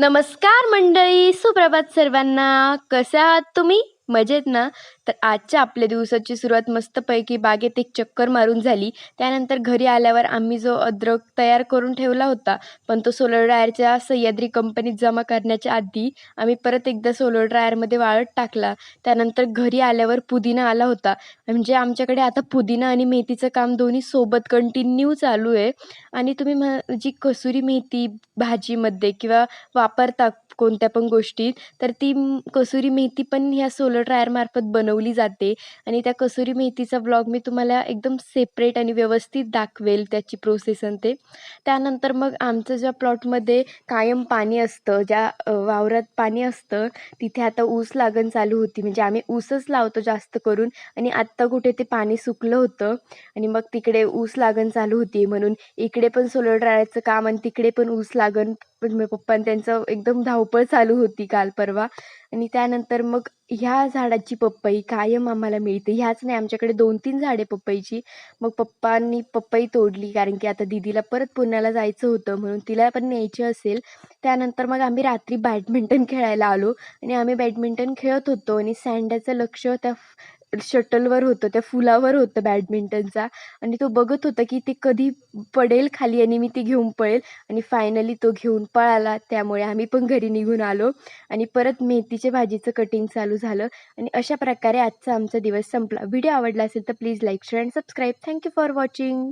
नमस्कार मंडळी सुप्रभात सर्वांना. कसे आहात तुम्ही? मजेत ना? तर आजच्या आपल्या दिवसाची सुरुवात मस्तपैकी बागेत एक चक्कर मारून झाली. त्यानंतर घरी आल्यावर आम्ही जो अद्रक तयार करून ठेवला होता पण तो सोलर ड्रायरच्या सह्याद्री कंपनीत जमा करण्याच्या आधी आम्ही परत एकदा सोलर ड्रायरमध्ये वाळत टाकला. त्यानंतर घरी आल्यावर पुदिना आला होता. म्हणजे आमच्याकडे आता पुदिना आणि मेथीचं काम दोन्ही सोबत कंटिन्यू चालू आहे. आणि तुम्ही म्ह जी कसुरी मेथी भाजीमध्ये किंवा वापरता कोणत्या पण गोष्टीत तर ती कसुरी मेथी पण ह्या सोलर ड्रायरमार्फत बनवली जाते आणि त्या कसुरी मेथीचा ब्लॉग मी तुम्हाला एकदम सेपरेट आणि व्यवस्थित दाखवेल त्याची प्रोसेस आणि ते. त्यानंतर मग आमचं ज्या प्लॉटमध्ये कायम पाणी असतं ज्या वावरात पाणी असतं तिथे आता ऊस लागण चालू होती. म्हणजे आम्ही ऊसच लावतो जास्त करून आणि आत्ता कुठे ते पाणी सुकलं होतं आणि मग तिकडे ऊस लागण चालू होती. म्हणून इकडे पण सोलर ड्रायरचं काम आणि तिकडे पण ऊस लागण म्हणजे पप्पा त्यांचं एकदम धावपळ चालू होती काल परवा. आणि त्यानंतर मग ह्या झाडाची पपई कायम आम्हाला मिळते. ह्याच नाही आमच्याकडे दोन तीन झाडे पपईची. मग पप्पांनी पपई तोडली कारण की आता दीदीला परत पुण्याला जायचं होतं म्हणून तिला पण न्यायची असेल. त्यानंतर मग आम्ही रात्री बॅडमिंटन खेळायला आलो. आणि आम्ही बॅडमिंटन खेळत होतो आणि सँडाचं लक्ष त्या शटलवर होतं त्या फुलावर होतं बॅडमिंटनचा. आणि तो बघत होता की ते कधी पडेल खाली आणि मी ती घेऊन पळेल. आणि फायनली तो घेऊन पळाला. त्यामुळे आम्ही पण घरी निघून आलो. आणि परत मेथीच्या भाजीचं कटिंग चालू झालं. आणि अशा प्रकारे आजचा आमचा दिवस संपला. व्हिडिओ आवडला असेल तर please like share and subscribe thank you for watching